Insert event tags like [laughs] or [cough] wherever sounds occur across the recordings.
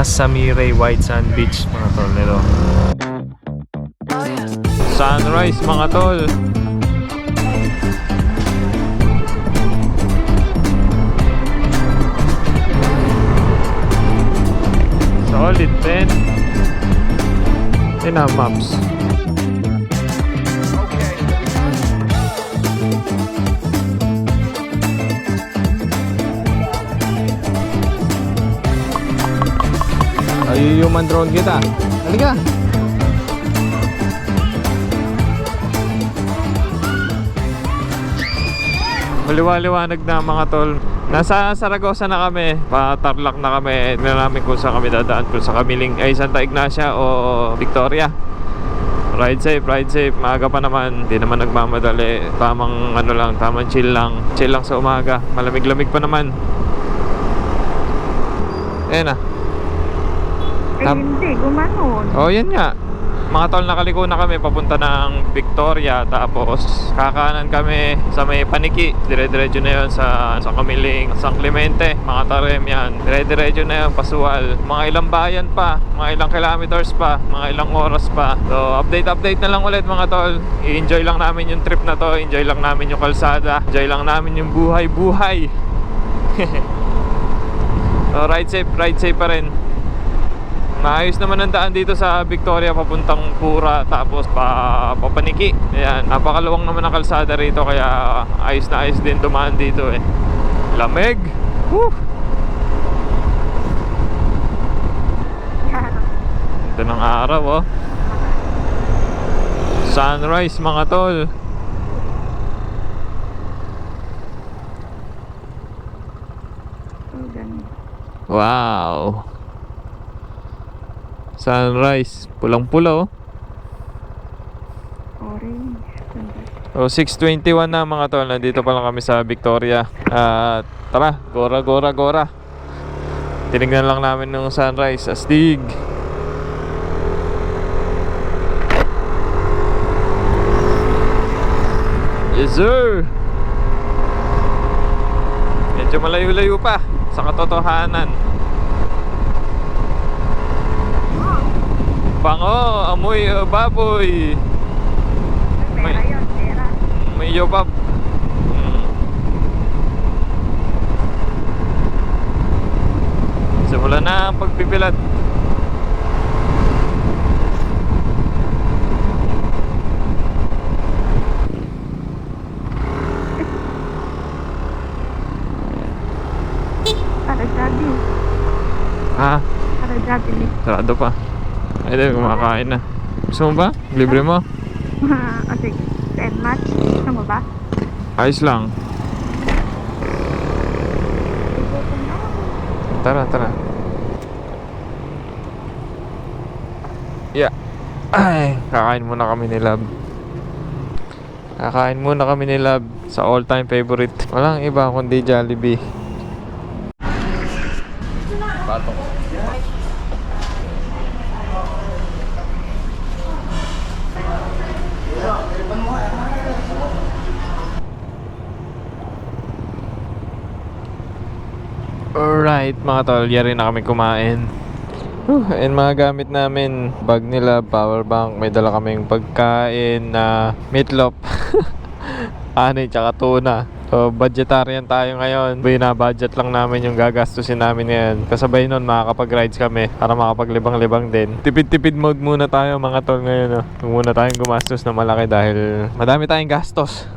Casamire White Sand Beach mga tol nito. Sunrise mga tol. Solid pen. Yun ang maps. Ay, human drone kita. Halika. Maliwa-liwanag na mga tol. Nasa Saragosa na kami. Patarlak na kami. Hindi na namin kung saan kami dadaan. Kung sa Kamiling ay Santa Ignacia o Victoria. Ride safe, ride safe. Maaga pa naman. Hindi naman nagmamadali. Tamang ano lang, tamang chill lang. Chill lang sa umaga. Malamig-lamig pa naman. Ayan na. Ay, Tap- hindi. Gumanon. Oh, yan nga. Mga tol, nakaliko na kami papunta ng Victoria tapos kakanan kami sa may Paniki. Dire-diretso na yun sa, sa Kamiling, San Clemente, mga Tarem yan. Dire-diretso na yun, Pasual. Mga ilang bayan pa, mga ilang kilometers pa, mga ilang oras pa. So, update-update na lang ulit mga tol. I-enjoy lang namin yung trip na to, enjoy lang namin yung kalsada, enjoy lang namin yung buhay-buhay. [laughs] so, ride safe, ride safe pa rin. Maayos naman ang daan dito sa Victoria papuntang Pura tapos pa papaniki. Ayan, napakaluwang naman ang kalsada rito kaya ayos na ayos din dumaan dito eh. Lamig. Woo! Ganda ng araw oh. Sunrise mga tol. Wow. Sunrise. Pulang-pula oh. Orange. Ganda. O 621 na mga tol, nandito pa lang kami sa Victoria. At tara, gora gora gora. Tinignan lang namin ng sunrise, astig. Yes sir. Medyo malayo-layo pa sa katotohanan. Bango, amoy uh, baboy. May-. May yobab. Mm. Simula na ang pagpipilat. Para gabi. Ha? Para gabi. Sarado pa. Ay, dahil kumakain na. Gusto mo ba? Libre mo? o sige. Send match. Gusto mo ba? Ayos lang. Tara, tara. Yeah. Ay, kakain muna kami ni Lab. Kakain muna kami ni Lab sa all-time favorite. Walang iba kundi Jollibee. Alright mga tol, yari na kami kumain. Whew, and mga gamit namin, bag nila, power bank, may dala kaming pagkain na meatloaf, [laughs] ani, tsaka tuna. So, budgetarian tayo ngayon. Bina-budget lang namin yung gagastusin namin ngayon. Kasabay nun, makakapag-rides kami para makapaglibang-libang din. Tipid-tipid mode muna tayo mga tol ngayon. Huwag muna tayong gumastos na malaki dahil madami tayong gastos.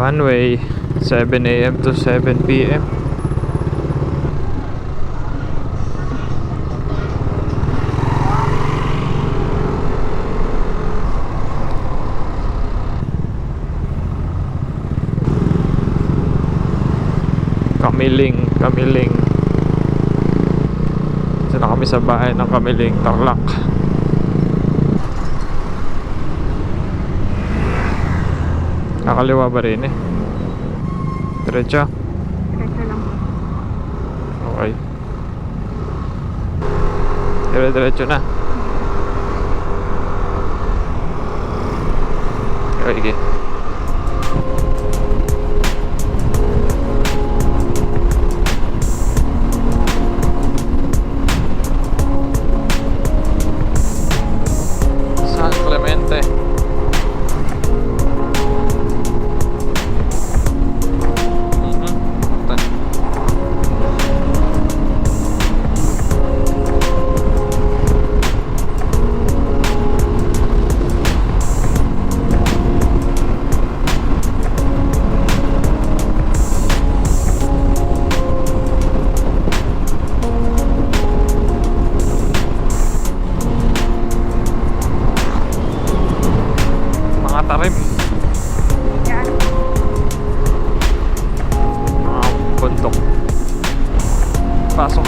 One way, 7 a.m. to 7 p.m. Kamiling, Kamiling. Ito na kami sa bahay ng Kamiling, Tarlac. Kakaliwa ba rin eh? Diretso? Diretso lang. Okay. Dire-diretso na. Okay,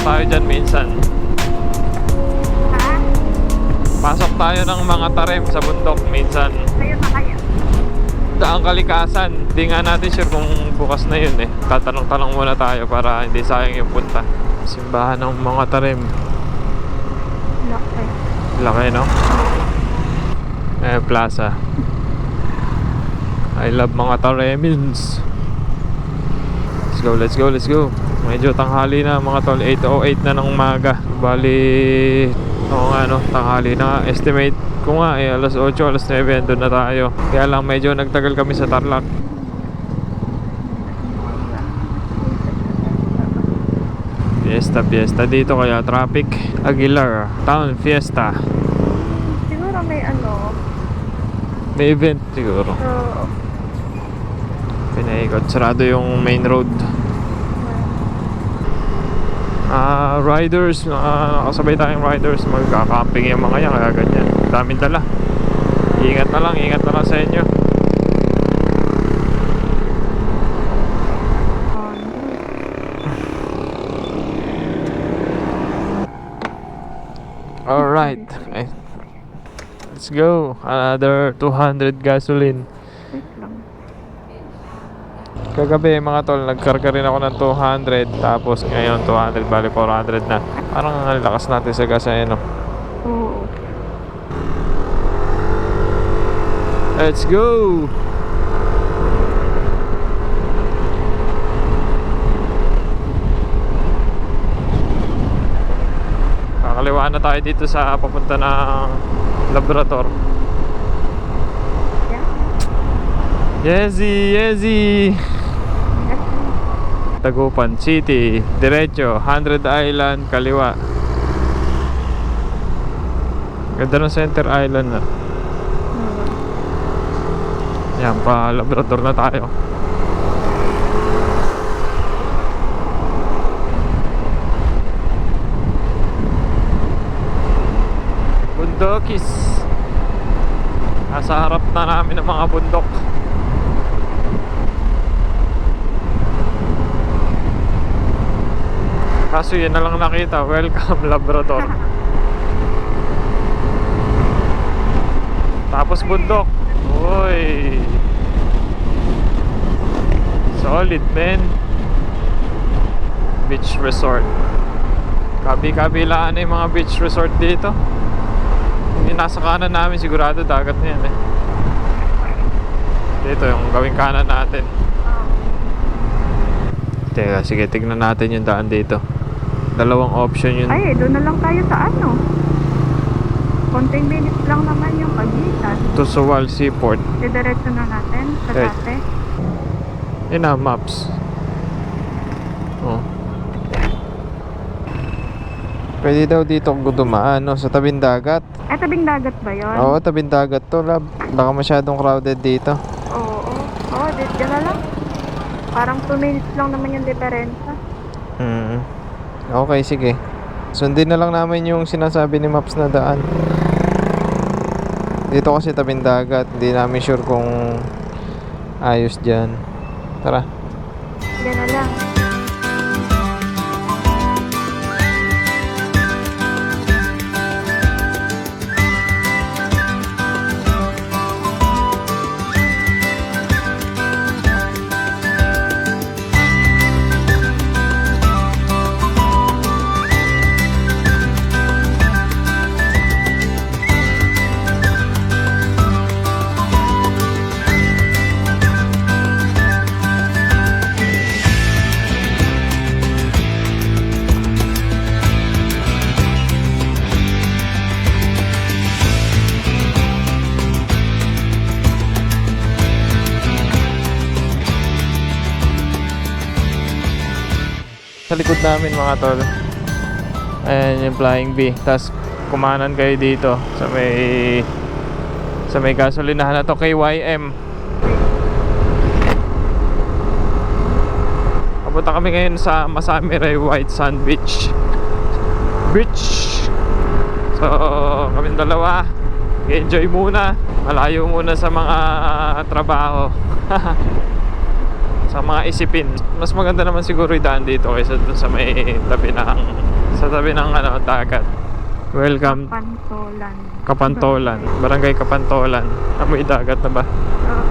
tayo dyan minsan. Ha? Pasok tayo ng mga tarim sa bundok minsan. Kayo na kayo. Daang kalikasan. Hindi nga natin sure kung bukas na yun eh. Tatanong-tanong muna tayo para hindi sayang yung punta. Simbahan ng mga tarim. Kayo. Laki no? Eh, plaza. I love mga taremins. Go, let's go, let's go. Medyo tanghali na mga tol. 8.08 na ng umaga. Bali, oo nga no, tanghali na. Estimate ko nga eh, alas 8, alas 9, doon na tayo. Kaya lang medyo nagtagal kami sa Tarlac. Fiesta, fiesta dito kaya traffic. Aguilar, Town Fiesta. Siguro may ano. May event siguro. So, Pinaikot. Sarado yung main road. Ah, riders, ah, nakasabay tayong riders, magka-camping yung mga yan, kaya ganyan. Daming dala. Ingat na lang, ingat na lang sa inyo. Alright. Okay. Let's go. Another 200 gasoline. Kagabi mga tol, nagkarga rin ako ng 200 tapos ngayon 200 bali 400 na. Parang ang lakas natin sa gas no? Oo. Let's go! Kakaliwa na tayo dito sa papunta ng Labrador. Yeah. Yezi! Yezi! Yes. Tagupan City, diretso, 100 Island, kaliwa. Ganda ng Center Island na. Yan, pa Labrador na tayo. Bundokis. Nasa harap na namin ng mga bundok. Kaso yun na lang nakita. Welcome [laughs] Labrador. Tapos bundok. Uy. Solid, man. Beach resort. Kabi-kabilaan na yung mga beach resort dito. Yung nasa kanan namin, sigurado dagat na yan eh. Dito, yung gawing kanan natin. Teka, sige, tignan natin yung daan dito. Dalawang option yun. Ay, doon na lang tayo sa ano. Konting minutes lang naman yung pagitan. To Suwal Seaport. Didiretso na natin sa Okay. dati. Yun na, maps. Oh. Pwede daw dito dumaan, no? Sa tabing dagat. Eh, tabing dagat ba yun? Oo, tabing dagat to, lab. Baka masyadong crowded dito. Oo. Oo, Oo, di- dyan na lang. Parang 2 minutes lang naman yung diferensya. Okay, sige. Sundin na lang namin yung sinasabi ni Maps na daan. Dito kasi tabing dagat. Hindi namin sure kung ayos dyan. Tara. Sa likod namin mga tol. Ayan yung Flying V. Tapos kumanan kayo dito sa may sa may gasolinahan na to KYM. Papunta kami ngayon sa Masamurai White Sand Beach. Beach. So, kami dalawa. Enjoy muna. Malayo muna sa mga trabaho. [laughs] sa mga isipin. Mas maganda naman siguro idaan dito kaysa dun sa may tabi ng sa tabi ng ano, dagat. Welcome Pantolan. Kapantolan. Barangay Kapantolan. Amoy dagat na ba? Oo.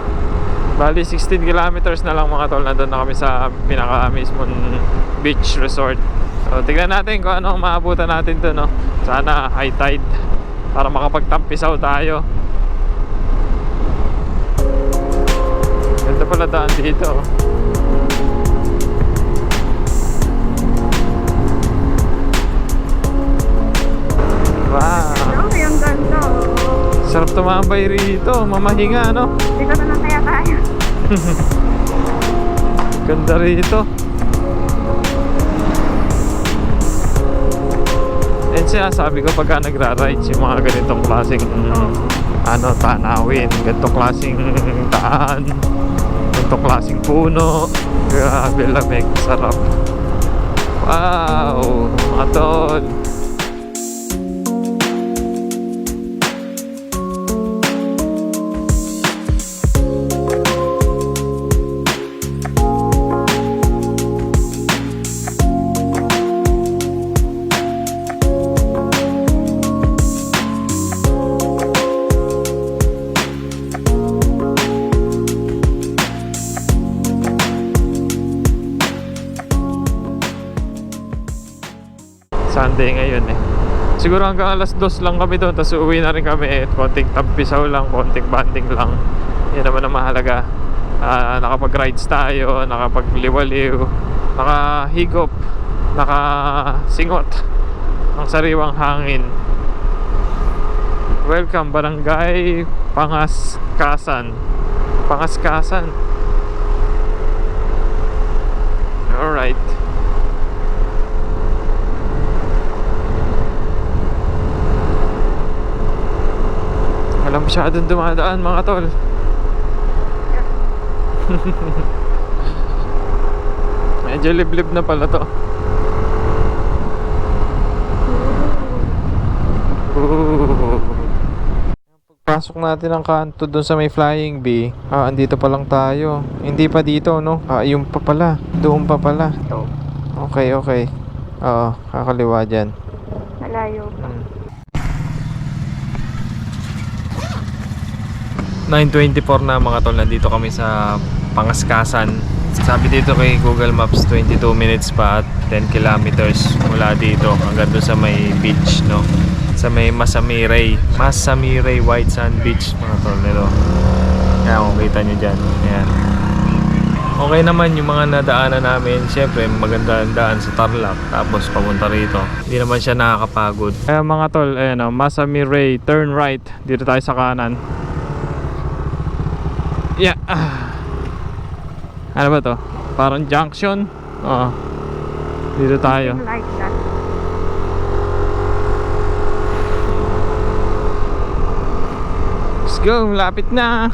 Bali 16 kilometers na lang mga tol. Nandun na kami sa pinaka mismong beach resort. So tignan natin kung ano ang maabutan natin doon. No? Sana high tide para makapagtampisaw tayo. Pala daan dito. oh. Wow. Yung ganda. oh. Sarap tumambay rito. Mamahinga, no? Dito na lang kaya tayo. [laughs] Ganda rito. And sinasabi ko pagka nagra-rides yung mga ganitong klaseng ano, tanawin, ganitong klaseng [laughs] daan, ganitong klaseng puno. Grabe lamig, sarap. Wow, mga tol. Siguro hanggang alas dos lang kami doon, tapos uuwi na rin kami. At konting tampisaw lang, konting banding lang. Yan naman ang mahalaga. Ah, nakapag-rides tayo, nakapagliwaliw, nakahigop, nakasingot ang sariwang hangin. Welcome Barangay Pangaskasan. Pangaskasan. Alright. Wala masyadong dumadaan mga tol. [laughs] Medyo liblib na pala to. Ooh. Pagpasok natin ang kanto doon sa may flying bee, ah, andito pa lang tayo. Hindi pa dito, no? Ah, yung pa pala. Doon pa pala. Okay, okay. Oo, kakaliwa dyan. Malayo pa. Mm. 9.24 na mga tol, nandito kami sa Pangaskasan. Sabi dito kay Google Maps, 22 minutes pa at 10 kilometers mula dito hanggang doon sa may beach, no? Sa may Masamiray, Masamiray White Sand Beach, mga tol, nito. Kaya kung kita nyo dyan, ayan. Okay naman yung mga nadaanan namin. Siyempre, maganda ang daan sa Tarlac. Tapos papunta rito. Hindi naman siya nakakapagod. Kaya mga tol, ayan o, Masami Ray, turn right. Dito tayo sa kanan. Yeah. Ah. Ano ba to? Parang junction. Oo. Dito tayo. Like that. Let's go, lapit na.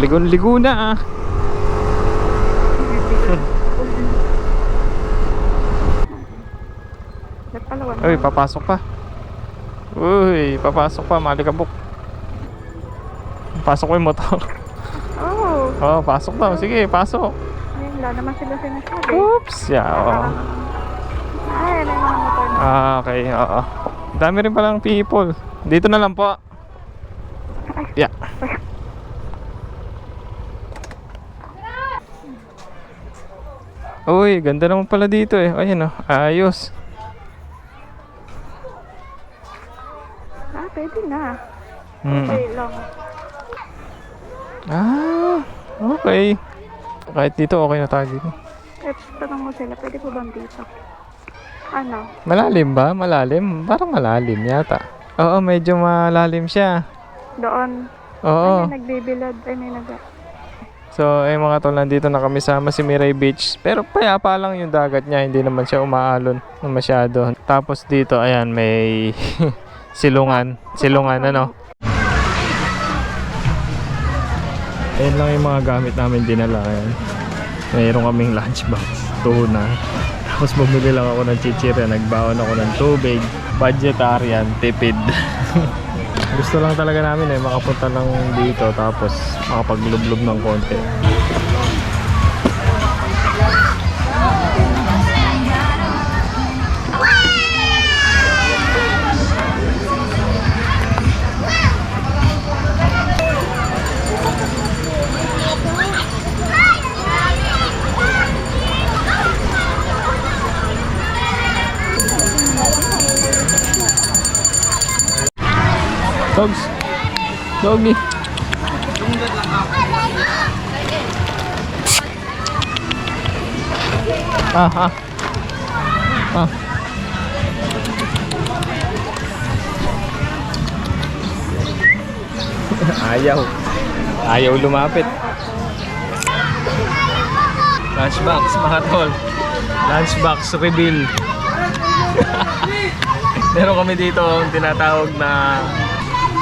Ligon-ligo na. Ba't pala wala? Uy, papasok pa. Uy, papasok pa, malikabok. Pasok ko yung motor. Oh, pasok daw. Sige, pasok. ayun, wala naman sila sinasabi. Oops! Yeah, oo. Ay, may mga motor na. Ah, okay, oo. Dami rin palang people. Dito na lang po. Yeah. Uy, ganda naman pala dito eh. Ayun oh, ayos. Ah, pwede na. Hmm. Okay lang. Ah, okay. Kahit dito, okay na tayo dito. Eh, tanong mo sila, pwede po bang dito? Ano? Malalim ba? Malalim? Parang malalim yata. Oo, medyo malalim siya. Doon. Oo. Ay, may nagbibilad. Ay, may nag... So, ay mga tol, nandito na kami sa Masimiray Beach. Pero payapa lang yung dagat niya, hindi naman siya umaalon na masyado. Tapos dito, ayan, may [laughs] silungan. Silungan, ano? Ayan lang yung mga gamit namin dinala. Ayan. Mayroon kaming lunchbox, tuna. Tapos bumili lang ako ng chichira, nagbaon ako ng tubig. Budgetarian, tipid. [laughs] Gusto lang talaga namin eh, makapunta lang dito tapos makapaglublub ng konti. Dogs! Doggy! Ah, ah. [laughs] Ah. Ayaw. Ayaw lumapit. Lunchbox, mga tol. Lunchbox reveal. [laughs] Meron kami dito ang tinatawag na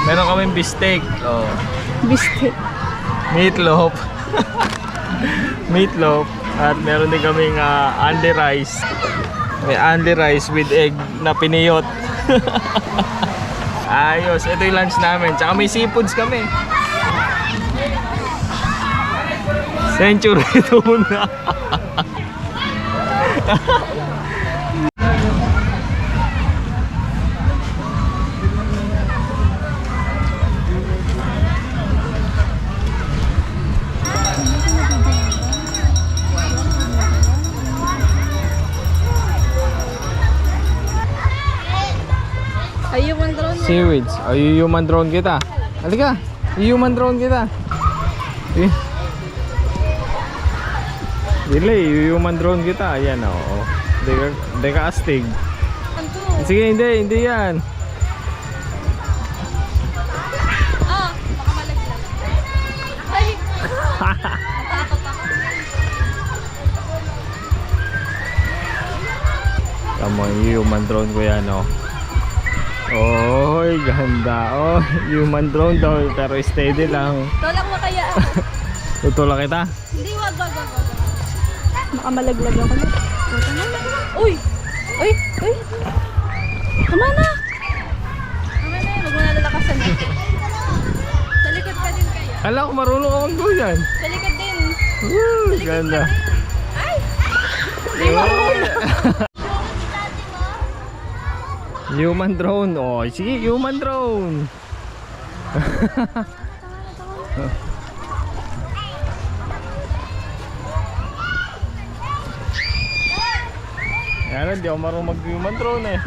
Meron kaming beefsteak. Oh. Biscuit. Meatloaf. [laughs] Meatloaf. At meron din kaming uh, only rice. May only rice with egg na piniyot. [laughs] Ayos. Ito yung lunch namin. Tsaka may seafoods kami. Century [laughs] tuna. Seaweeds. O, human drone kita. Halika. Human drone kita. Eh. Dili, human drone kita. Ayan. Oh. Hindi ka, hindi ka astig. Sige, hindi. Hindi yan. [laughs] Ay! Tama, human drone ko yan o. Oy, ganda. Oh, human drone daw. Pero steady lang. Tolak mo kaya ako. [laughs] Tutulak kita. Hindi, wag, wag, wag, wag. Baka malaglag ako na. Uy! Uy! Uy! Tama na! Tama na, huwag mo na lalakasan eh. Sa likod ka din kaya. Kala ko marunong akong go yan. Sa likod din. Woo, ganda. Ay! Hindi mo [laughs] Human drone. Oh, sige, human drone. [laughs] Yan, hindi ako marunong mag-human drone eh.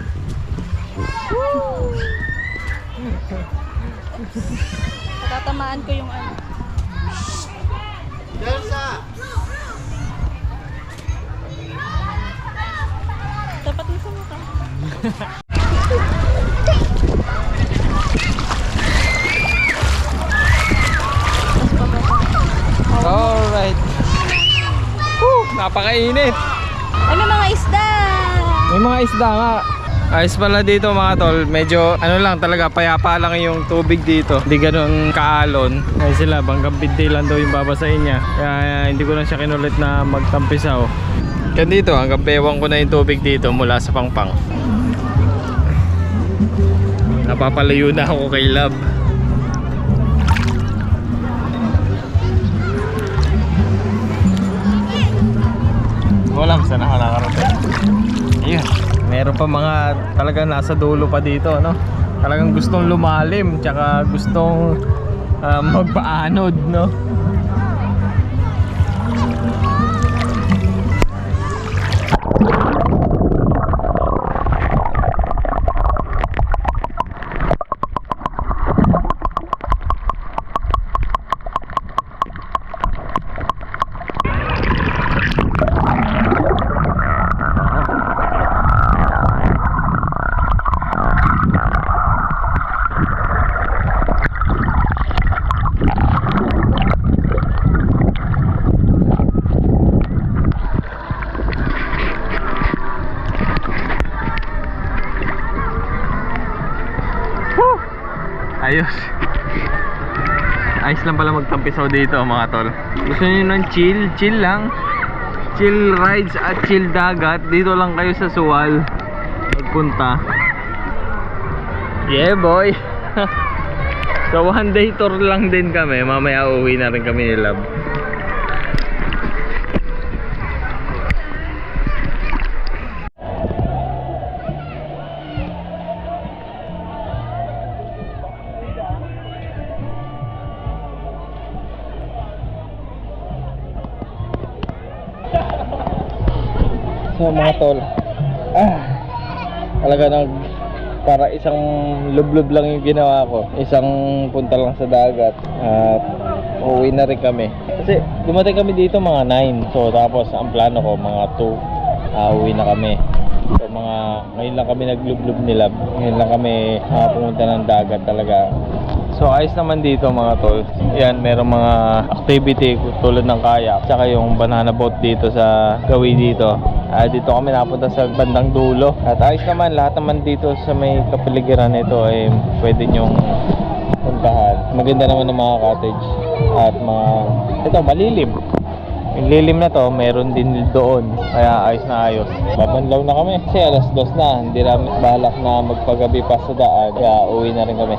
Tatamaan ko yung ano. Dapat mo sa [laughs] mukha. Napakainit. Ano mga isda? May mga isda nga. Ayos pala dito mga tol, medyo ano lang talaga payapa lang yung tubig dito. Hindi ganun kaalon. Ay sila, banggang binti lang daw yung babasahin niya. Kaya hindi ko na siya kinulit na magtampisaw. Kaya dito, hanggang bewang ko na yung tubig dito mula sa pangpang. Napapalayo na ako kay Love. Wala saan ako nakarating. Ayun. Meron pa mga talagang nasa dulo pa dito, no? Talagang gustong lumalim, tsaka gustong ah, magpaanod, no? Ayos lang pala magtampisaw dito mga tol. Gusto niyo ng chill? Chill lang. Chill rides at chill dagat. Dito lang kayo sa Suwal. Magpunta. Yeah boy. [laughs] so one day tour lang din kami. Mamaya uuwi na rin kami ni Love. So mga tol, ah, talaga nag para isang lublob lang yung ginawa ko. Isang punta lang sa dagat at uuwi na rin kami. Kasi dumating kami dito mga 9. So tapos ang plano ko mga 2 ah, uwi na kami. So mga ngayon lang kami naglublob nila. Ngayon lang kami ah, pumunta ng dagat talaga. So ayos naman dito mga tol. Yan, merong mga activity tulad ng kayak. Tsaka yung banana boat dito sa gawi dito. Ah, dito kami napunta sa bandang dulo. At ayos naman, lahat naman dito sa may kapaligiran nito ay pwede nyong puntahan. Maganda naman ng mga cottage. At mga, ito, malilim. Yung lilim na to, meron din doon. Kaya ayos na ayos. Babanlaw na kami. Kasi alas dos na. Hindi namin balak na magpagabi pa sa daan. Kaya uwi na rin kami.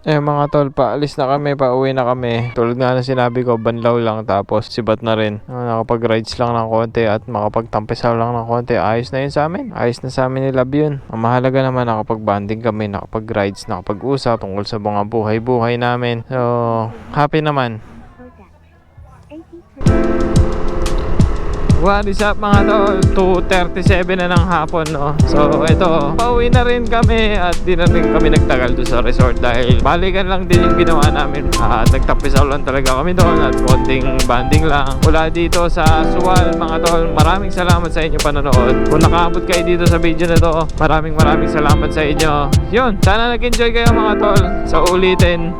Eh mga tol, paalis na kami, pauwi na kami. Tulad nga na sinabi ko, banlaw lang tapos sibat na rin. Ah, Nakapag-rides lang ng konti at makapagtampisaw lang ng konti. Ayos na yun sa amin. Ayos na sa amin ni Love yun. Ang mahalaga naman nakapag-banding kami, nakapag-rides, nakapag-usap tungkol sa mga buhay-buhay namin. So, happy naman. What is up mga tol? 2.37 na ng hapon no? So ito, pauwi na rin kami At di na rin kami nagtagal doon sa resort Dahil balikan lang din yung ginawa namin. At nagtapisaw lang talaga kami doon At konting banding lang. Mula dito sa Suwal mga tol Maraming salamat sa inyong panonood. Kung nakaabot kayo dito sa video na to Maraming maraming salamat sa inyo. Yun, sana nag-enjoy kayo mga tol. Sa ulitin.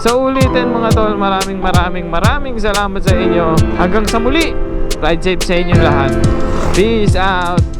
Sa ulitin mga tol, maraming maraming maraming salamat sa inyo. Hanggang sa muli, ride safe sa inyo lahat. Peace out!